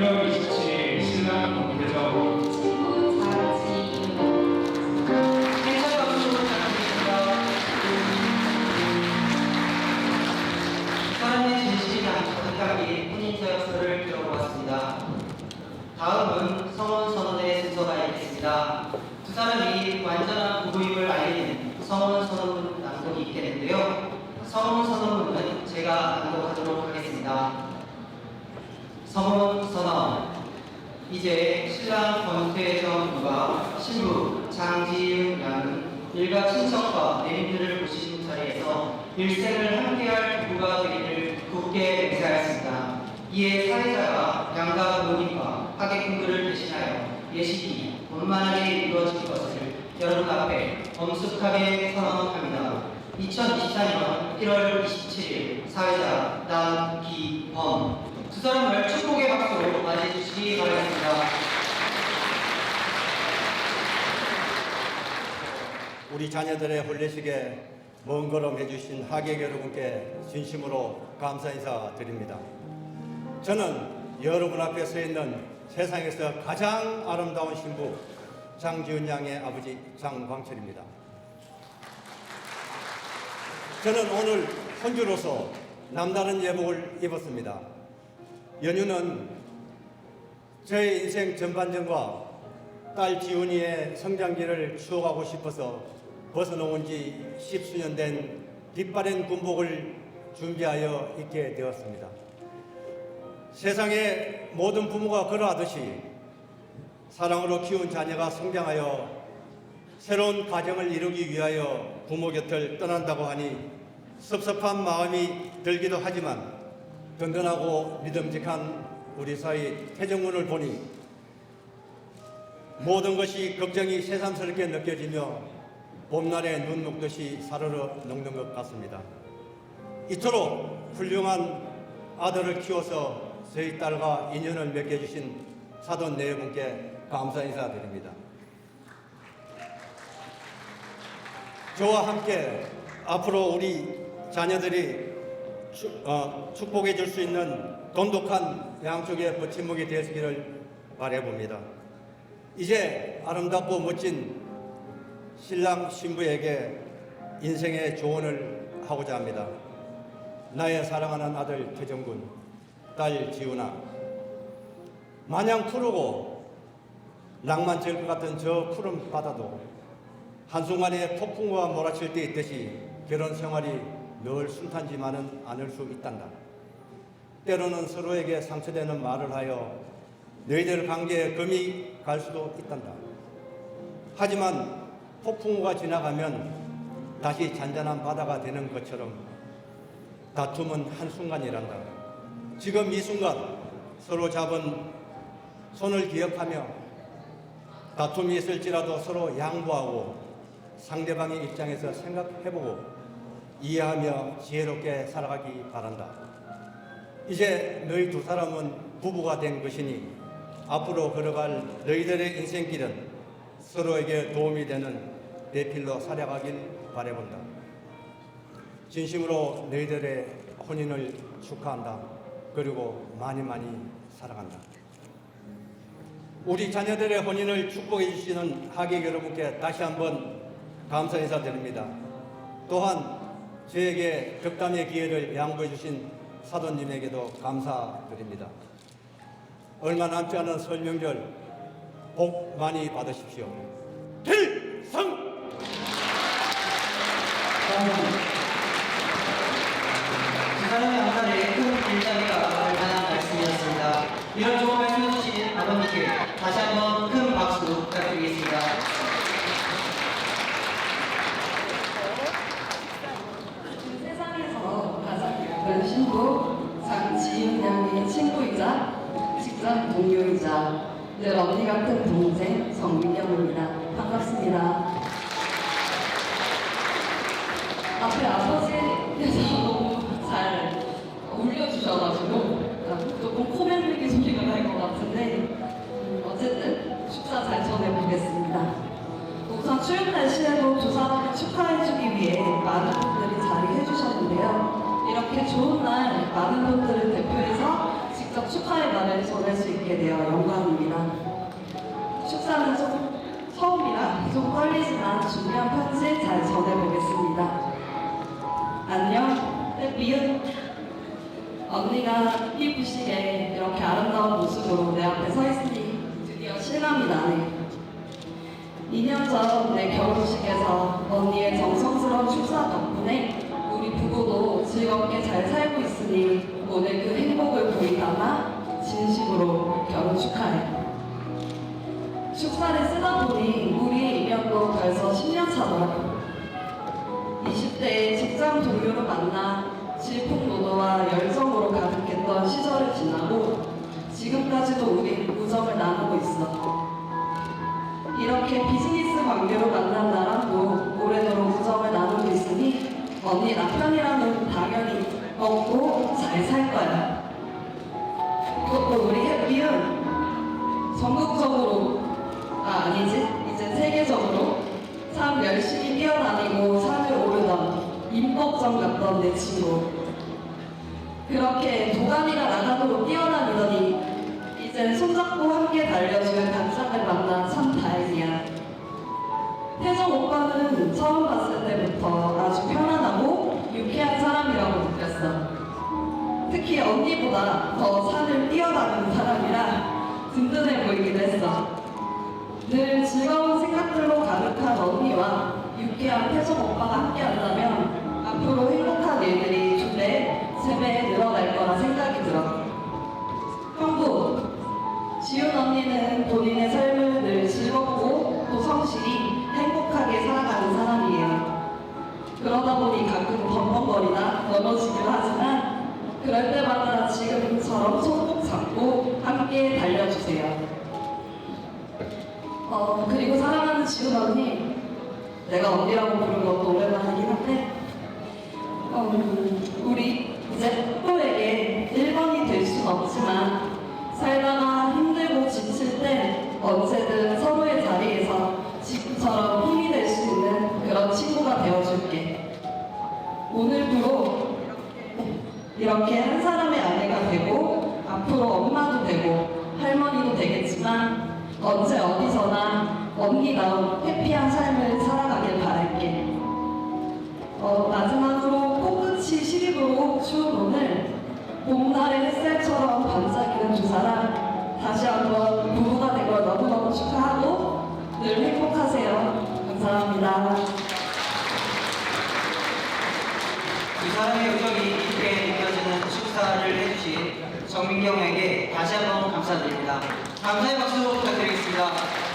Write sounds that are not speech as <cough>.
2024년 양은 일가 친척과 내림들을 모신 자리에서 일생을 함께할 부부가 되기를 굳게 맹세하였습니다. 이에 사회자가 양가 부모님과 하객분들을 대신하여 예식이 원만하게 이루어질 것을 여러분 앞에 엄숙하게 선언합니다. 2024년 1월 27일 사회자 남기범 두 사람을 축복의 박수로 맞이해 주시기 바라겠습니다. 우리 자녀들의 혼례식에 먼 걸음 해주신 하객 여러분께 진심으로 감사 인사 드립니다. 저는 여러분 앞에 서 있는 세상에서 가장 아름다운 신부 장지은 양의 아버지 장광철입니다. 저는 오늘 혼주로서 남다른 예복을 입었습니다. 연유는 저의 인생 전반전과 딸 지훈이의 성장기를 추억하고 싶어서 벗어놓은 지 십수년 된 빛바랜 군복을 준비하여 입게 되었습니다. 세상의 모든 부모가 그러하듯이 사랑으로 키운 자녀가 성장하여 새로운 가정을 이루기 위하여 부모 곁을 떠난다고 하니 섭섭한 마음이 들기도 하지만 든든하고 믿음직한 우리 사이 태정문을 보니 모든 것이 걱정이 새삼스럽게 느껴지며 봄날에 눈 녹듯이 사르르 녹는 것 같습니다. 이토록 훌륭한 아들을 키워서 저희 딸과 인연을 맺게 해주신 사돈 네 분께 감사 인사드립니다. 저와 함께 앞으로 우리 자녀들이 축, 어, 축복해 줄 수 있는 돈독한 양쪽의 버팀목이 되시기를 바라봅니다. 이제 아름답고 멋진 신랑 신부에게 인생의 조언을 하고자 합니다. 나의 사랑하는 아들 태정군, 딸 지훈아, 마냥 푸르고 낭만적일 것 같은 저 푸른 바다도 한순간에 폭풍과 몰아칠 때 있듯이 결혼 생활이 늘 순탄지만은 않을 수 있단다. 때로는 서로에게 상처되는 말을 하여 너희들 관계에 금이 갈 수도 있단다. 하지만 폭풍우가 지나가면 다시 잔잔한 바다가 되는 것처럼 다툼은 한순간이란다. 지금 이 순간 서로 잡은 손을 기억하며 다툼이 있을지라도 서로 양보하고 상대방의 입장에서 생각해보고 이해하며 지혜롭게 살아가기 바란다. 이제 너희 두 사람은 부부가 된 것이니 앞으로 걸어갈 너희들의 인생길은 서로에게 도움이 되는 대필로 살아가길 바라본다. 진심으로 너희들의 혼인을 축하한다. 그리고 많이 많이 사랑한다. 우리 자녀들의 혼인을 축복해 주시는 하객 여러분께 다시 한번 감사 인사드립니다. 또한 저에게 덕담의 기회를 양보해 주신 사도님에게도 감사드립니다. 얼마 남지 않은 설명절 복 많이 받으십시오. 필성! 두 사람의 감사를 큰 일자리가 만한 말씀이었습니다. 이런 좋은 말씀 해주신 아버님께 다시 한번 큰 박수 부탁드리겠습니다. 세상에서 가장 예쁜 신부 장지윤 양의 친구이자 직장 동료이자 늘 언니 같은 동생 정민영입니다. 반갑습니다. 앞에 아버지께서 너무 <laughs> 잘 올려주셔가지고 조금 코 맨들기 소리가 날 것 같은데 음, 어쨌든 축사 잘 전해보겠습니다. 우선 추운 날씨에도 두 사람을 축하해주기 위해 많은 분들이 자리해 주셨는데요. 이렇게 좋은 날 많은 분들을 대표해서 직접 축하의 말을 전할 수 있게 되어 영광입니다. 축사는 좀 처음이라 좀 떨리지만 준비한 편지 잘 전해보겠습니다. 안녕, 햇비은. 언니가 이쁘시게 이렇게 아름다운 모습으로 내 앞에 서 있으니 드디어 실감이 나네. 2년 전 내 결혼식에서 언니의 정성스러운 축사 덕분에 우리 부부도 즐겁게 잘 살고 있으니 오늘 그 행복을 보이다마 진심으로 결혼 축하해. 축사를 쓰다 보니 우리의 인연도 벌써 10년 차더라고. 20대에 직장 동료를 만나 질풍노도와 열정으로 가득했던 시절을 지나고 지금까지도 우리 우정을 나누고 있어. 이렇게 비즈니스 관계로 만난 나랑도 오래도록 우정을 나누고 있으니 언니 남편이라면 당연히 먹고 잘 살 거야. 그것도 우리 햇비은 전국적으로 아 아니지 이제 세계적으로 참 열심히 뛰어다니고 산을 오르던 임법정 같던 내 친구. 그렇게 도가니가 나가도록 뛰어다니더니 이젠 손잡고 함께 달려줄 단장을 만나 참 다행이야. 태정 오빠는 처음 봤을 때부터 아주 편안하고 유쾌한 사람이라고 느꼈어. 특히 언니보다 더 산을 뛰어다니는 사람이라 든든해 보이기도 했어. 늘 즐거운 가득한 언니와 유쾌한 태정 오빠가 함께 한다면 앞으로 행복한 일들이 두 배, 세배 늘어날 거라 생각이 들어. 형부, 지훈 언니는 본인의 삶을 늘 즐겁고 또 성실히 행복하게 살아가는 사람이에요. 그러다 보니 가끔 벙벙거리다 넘어지기도 하지만 그럴 때마다 지금 내가 언니라고 부른 것도 오랜만이긴 한데, 어, 우리 이제 서로에게 1번이 될 순 없지만, 살다가 힘들고 지칠 때 언제든 서로의 자리에서 지금처럼 힘이 될 수 있는 그런 친구가 되어줄게. 오늘부로 이렇게 한 사람의 아내가 되고, 앞으로 엄마도 되고, 할머니도 되겠지만, 언제 어디서나 언니다운 해피한 삶을 바랄게. 어, 마지막으로 코끝이 시립으로 추운 오늘 봄날의 햇살처럼 반짝이는 두 사람 다시 한번 부부가 된 걸 너무너무 축하하고 늘 행복하세요. 감사합니다. 두 사람의 우정이 깊게 느껴지는 축사를 해주신 정민경에게 다시 한번 감사드립니다. 감사의 박수 부탁드리겠습니다.